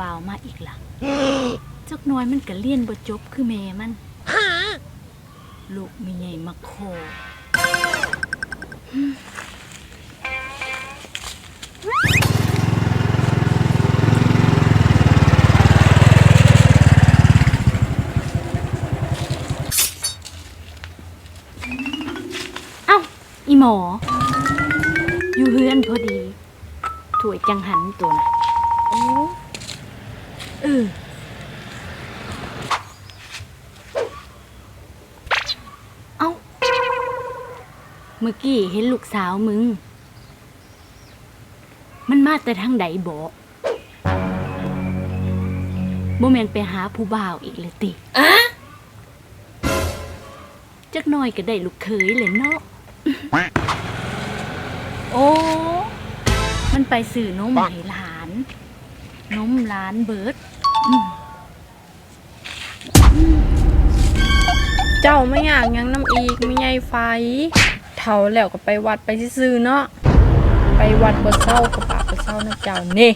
บ่าวมาอีกล่ะ จักหน้อยมันก็เรียนบ่จบคือแม่มันลูกมีใหญ่มาโคเอ้า อีหมอ อยู่เฮือนพอดี ถวยจังหันตัวน่ะโอ้เออเอ้าเมื่อกี้เห็นลูกสาวมึง มันมาแต่ทางใดบอกโมเมนไปหาผู้บ่าวอีกเลยติอะจักหน่อยก็ได้ลูกเคยเลยเนาะ โอ้ ไปสื่อนมให้หลาน นมหลานเบิร์ดเจ้าไม่อยากหยังน้ำอีกไม่ใหญ่ไฟ เท่าแล้วก็ไปวัดไปซื่อๆเนาะ ไปวัดบ่เศร้ากับปากบ่เศร้านะเจ้านี่